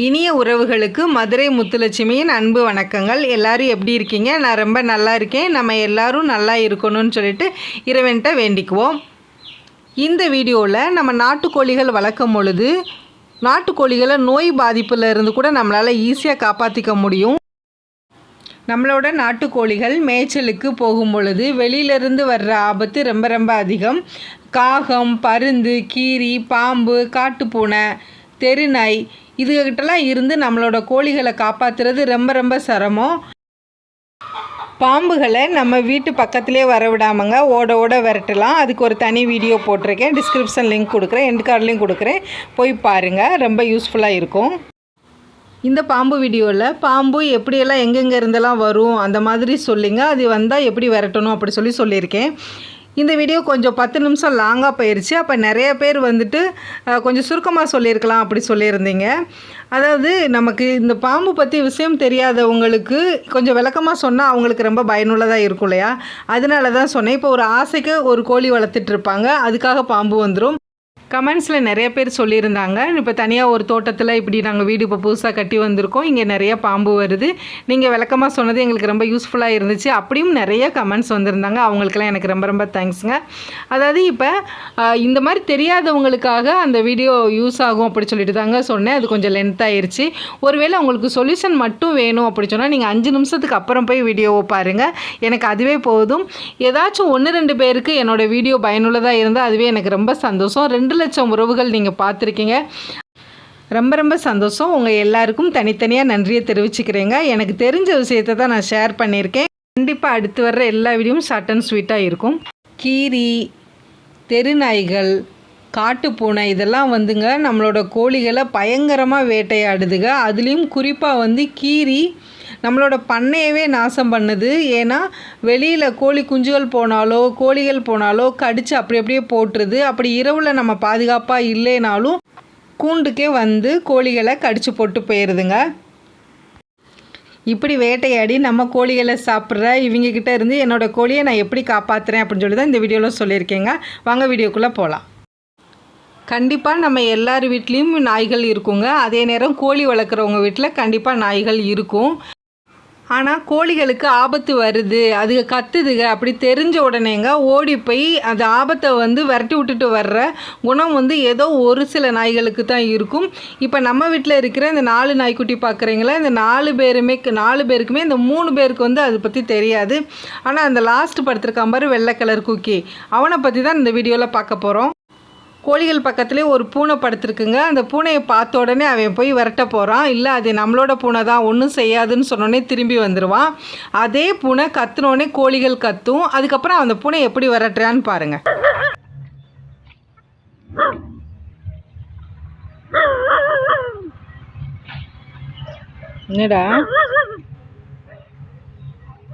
இனிய உறவுகளுக்கு மதுரை முத்துலட்சுமியின் அன்பு வணக்கங்கள். எல்லாரும் எப்படி இருக்கீங்க? நான் ரொம்ப நல்லா இருக்கேன். நம்ம எல்லாரும் நல்லா இருக்கணும்னு சொல்லிட்டு இறைவன்கிட்ட வேண்டிக்குவோம். இந்த வீடியோவில் நம்ம நாட்டுக்கோழிகள் வளர்க்கும் பொழுது நாட்டுக்கோழிகளை நோய் பாதிப்பில் இருந்து கூட நம்மளால் ஈஸியாக காப்பாற்றிக்க முடியும். நம்மளோட நாட்டுக்கோழிகள் மேய்ச்சலுக்கு போகும் பொழுது வெளியிலிருந்து வர்ற ஆபத்து ரொம்ப ரொம்ப அதிகம். காகம் பருந்து கீரி பாம்பு காட்டுப்பூனை தெருநாய் இதுகிட்டலாம் இருந்து நம்மளோட கோழிகளை காப்பாற்றுறது ரொம்ப ரொம்ப சிரமம். பாம்புகளை நம்ம வீட்டு பக்கத்துலேயே வர விடாமங்க ஓட ஓட விரட்டலாம். அதுக்கு ஒரு தனி வீடியோ போட்டிருக்கேன். டிஸ்கிரிப்ஷன் லிங்க் கொடுக்குறேன். எண்ட் கார்ட்லேயும் கொடுக்குறேன். போய் பாருங்கள் ரொம்ப யூஸ்ஃபுல்லாக இருக்கும். இந்த பாம்பு வீடியோவில் பாம்பு எப்படியெல்லாம் எங்கெங்கே இருந்தெல்லாம் வரும் அந்த மாதிரி சொல்லிங்க. அது வந்தால் எப்படி விரட்டணும் அப்படி சொல்லி சொல்லியிருக்கேன். இந்த வீடியோ கொஞ்சம் பத்து நிமிஷம் லாங்காக போயிடுச்சு அப்போ நிறைய பேர் வந்துட்டு கொஞ்சம் சுருக்கமாக சொல்லியிருக்கலாம் அப்படி சொல்லியிருந்தீங்க. அதாவது நமக்கு இந்த பாம்பு பற்றி விஷயம் தெரியாதவங்களுக்கு கொஞ்சம் விளக்கமாக சொன்னால் அவங்களுக்கு ரொம்ப பயனுள்ளதாக இருக்கும் இல்லையா? அதனால தான் சொன்னேன். இப்போ ஒரு ஆசைக்கு ஒரு கோழி வளர்த்துட்ருப்பாங்க அதுக்காக பாம்பு வந்துடும் கமெண்ட்ஸில் நிறைய பேர் சொல்லியிருந்தாங்க. இப்போ தனியாக ஒரு தோட்டத்தில் இப்படி நாங்கள் வீடு இப்போ புதுசாக கட்டி வந்திருக்கோம். இங்கே நிறைய பாம்பு வருது. நீங்கள் விளக்கமாக சொன்னது எங்களுக்கு ரொம்ப யூஸ்ஃபுல்லாக இருந்துச்சு. அப்படியும் நிறைய கமெண்ட்ஸ் வந்திருந்தாங்க. அவங்களுக்கெல்லாம் எனக்கு ரொம்ப ரொம்ப தேங்க்ஸுங்க அதாவது இப்போ இந்த மாதிரி தெரியாதவங்களுக்காக அந்த வீடியோ யூஸ் ஆகும் அப்படி சொல்லிட்டு தாங்க சொன்னேன். அது கொஞ்சம் லென்த் ஆயிருச்சு. ஒருவேளை உங்களுக்கு சொல்யூஷன் மட்டும் வேணும் அப்படி சொன்னால் நீங்கள் அஞ்சு நிமிஷத்துக்கு அப்புறம் போய் வீடியோவை பாருங்கள் எனக்கு அதுவே போதும். ஏதாச்சும் ஒன்று ரெண்டு பேருக்கு என்னோட வீடியோ பயனுள்ளதாக இருந்தால் அதுவே எனக்கு ரொம்ப சந்தோஷம். ரெண்டில் லட்சம் உறவுகள் நீங்கள் பார்த்துருக்கீங்க. ரொம்ப ரொம்ப சந்தோஷம். உங்கள் எல்லாருக்கும் தனித்தனியாக நன்றியை தெரிவிச்சுக்கிறேங்க. எனக்கு தெரிஞ்ச விஷயத்தை தான் நான் ஷேர் பண்ணியிருக்கேன். கண்டிப்பாக அடுத்து வர்ற எல்லா வீடியோவும் ஷார்ட் அண்ட் ஸ்வீட்டாக இருக்கும். கீரி தெருநாய்கள் காட்டுப்பூனை இதெல்லாம் வந்துங்க நம்மளோட கோழிகளை பயங்கரமாக வேட்டையாடுதுங்க. அதுலேயும் குறிப்பாக வந்து கீரி நம்மளோட பண்ணையவே நாசம் பண்ணுது. ஏன்னா வெளியில் கோழி குஞ்சுகள் போனாலோ கோழிகள் போனாலோ கடித்து அப்படி அப்படியே போட்டுருது. அப்படி இரவில் நம்ம பாதுகாப்பாக இல்லைனாலும் கூண்டுக்கே வந்து கோழிகளை கடித்து போட்டு போயிடுதுங்க இப்படி வேட்டையாடி நம்ம கோழிகளை சாப்பிட்ற இவங்க கிட்ட இருந்து என்னோட கோழியை நான் எப்படி காப்பாற்றுறேன் அப்படின்னு சொல்லி தான் இந்த வீடியோவில் சொல்லியிருக்கேங்க. வாங்க வீடியோக்குள்ளே போகலாம் கண்டிப்பாக நம்ம எல்லார் வீட்லேயும் நாய்கள் இருக்குங்க. அதே நேரம் கோழி வளர்க்குறவங்க வீட்டில் கண்டிப்பாக நாய்கள் இருக்கும். ஆனால் கோழிகளுக்கு ஆபத்து வருது அதுக கத்துதுங்க அப்படி தெரிஞ்ச உடனேங்க ஓடி போய் அந்த ஆபத்தை வந்து விரட்டி விட்டுட்டு வர்ற குணம் வந்து ஏதோ ஒரு சில நாய்களுக்கு தான் இருக்கும். இப்போ நம்ம வீட்டில் இருக்கிற இந்த நாலு நாய்க்குட்டி பார்க்குறீங்களா இந்த நாலு பேருமே நாலு பேருக்குமே இந்த மூணு பேருக்கு வந்து அதை பற்றி தெரியாது. ஆனால் அந்த லாஸ்ட் படுத்திருக்கான் பாரு வெள்ளை கலர் குக்கி. அவனை பற்றி தான் இந்த வீடியோவில் பார்க்க போகிறோம் கோழிகள் பக்கத்துலேயே ஒரு பூனை படுத்துருக்குங்க. அந்த பூனையை பார்த்த உடனே அவன் போய் விரட்ட போகிறான் இல்லை அது நம்மளோட பூனை தான் ஒன்றும் செய்யாதுன்னு சொன்னோடனே திரும்பி வந்துடுவான் அதே பூனை கத்துனோடனே கோழிகள் கத்தும். அதுக்கப்புறம் அந்த பூனை எப்படி விரட்டுறான்னு பாருங்கள் என்னடா?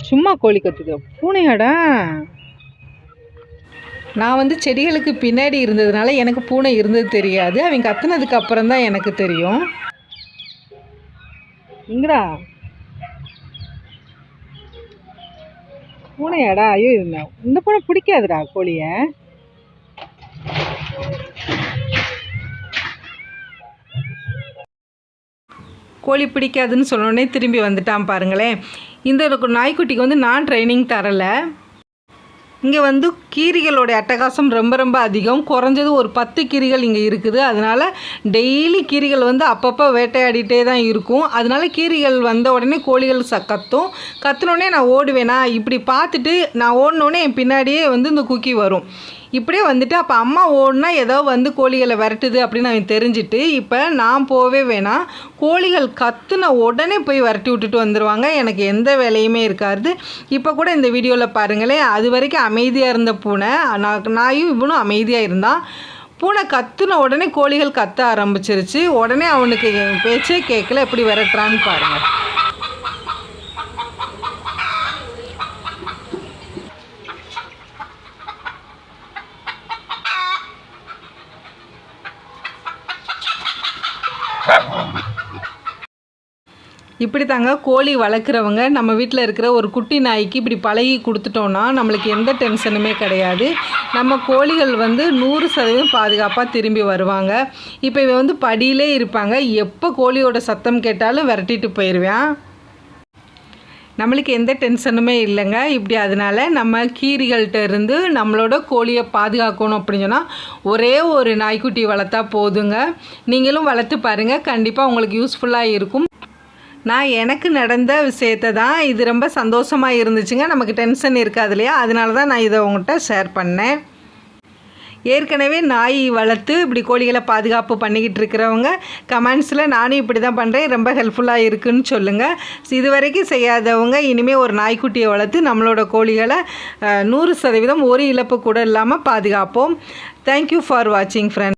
சும்மா கோழி கத்துது. பூனையாடா? நான் வந்து செடிகளுக்கு பின்னாடி இருந்ததுனால எனக்கு பூனை இருந்தது தெரியாது. அவங்க கத்துனதுக்கு அப்புறம் தான் எனக்கு தெரியும். இங்கடா. பூனையாடா ஐயோ இருந்தேன் இந்த பூனை பிடிக்காதுடா கோழியை. கோழி பிடிக்காதுன்னு சொன்னோடனே திரும்பி வந்துட்டான் பாருங்களேன். இந்த நாய்க்குட்டிக்கு வந்து நான் ட்ரைனிங் தரலை. இங்கே வந்து கீரிகளோடைய அட்டகாசம் ரொம்ப ரொம்ப அதிகம். குறைஞ்சது ஒரு பத்து கீரிகள் இங்கே இருக்குது. அதனால் டெய்லி கீரிகள் வந்து அப்பப்போ வேட்டையாடிட்டே தான் இருக்கும். அதனால கீரிகள் வந்த உடனே கோழிகள் ச கத்தும். கத்துனோடனே நான் ஓடுவேனா. இப்படி பார்த்துட்டு நான் ஓடினோடனே என் பின்னாடியே வந்து இந்த குக்கி வரும். இப்படியே வந்துட்டு அப்போ அம்மா ஓடுனா ஏதோ வந்து கோழிகளை விரட்டுது அப்படின்னு அவன் தெரிஞ்சுட்டு இப்போ நான் போவே வேணாம் கோழிகள் கத்துன உடனே போய் விரட்டி விட்டுட்டு வந்துடுவாங்க எனக்கு எந்த வேலையுமே இருக்காது. இப்போ கூட இந்த வீடியோவில் பாருங்களேன் அது வரைக்கும் அமைதியாக இருந்த பூனை நான் நாயும் இவனும் அமைதியாக இருந்தான் பூனை கத்துன உடனே கோழிகள் கத்த ஆரம்பிச்சிருச்சு. உடனே அவனுக்கு என் பேச்சே கேட்கல எப்படி விரட்டுறான்னு பாருங்கள் இப்படி தாங்க கோழி வளர்க்குறவங்க நம்ம வீட்டில் இருக்கிற ஒரு குட்டி நாய்க்கு இப்படி பழகி கொடுத்துட்டோன்னா நம்மளுக்கு எந்த டென்ஷனுமே கிடையாது. நம்ம கோழிகள் வந்து நூறு சதவீதம் பாதுகாப்பாக திரும்பி வருவாங்க. இப்போ இவன் வந்து படியிலே இருப்பாங்க. எப்போ கோழியோட சத்தம் கேட்டாலும் விரட்டிட்டு போயிடுவேன் நம்மளுக்கு எந்த டென்ஷனுமே இல்லைங்க. இப்படி அதனால நம்ம கீரிகள்கிட்ட இருந்து நம்மளோட கோழியை பாதுகாக்கணும் அப்படின்னு சொன்னால் ஒரே ஒரு நாய்க்குட்டி வளர்த்தா போதுங்க. நீங்களும் வளர்த்து பாருங்கள் கண்டிப்பாக உங்களுக்கு யூஸ்ஃபுல்லாக இருக்கும். நான் எனக்கு நடந்த விஷயத்தை தான் இது ரொம்ப சந்தோஷமாக இருந்துச்சுங்க. நமக்கு டென்ஷன் இருக்காது இல்லையா? அதனால தான் நான் இதை உங்கள்கிட்ட ஷேர் பண்ணேன். ஏற்கனவே நாய் வளர்த்து இப்படி கோழிகளை பாதுகாப்பு பண்ணிக்கிட்டு இருக்கிறவங்க கமெண்ட்ஸில் நானும் இப்படி தான் பண்ணுறேன் ரொம்ப ஹெல்ப்ஃபுல்லாக இருக்குன்னு சொல்லுங்கள் இது வரைக்கும் செய்யாதவங்க இனிமேல் ஒரு நாய்க்குட்டியை வளர்த்து நம்மளோட கோழிகளை நூறு சதவீதம் ஒரு இழப்பு கூட இல்லாமல் பாதுகாப்போம். தேங்க்யூ ஃபார் வாட்சிங் ஃப்ரெண்ட்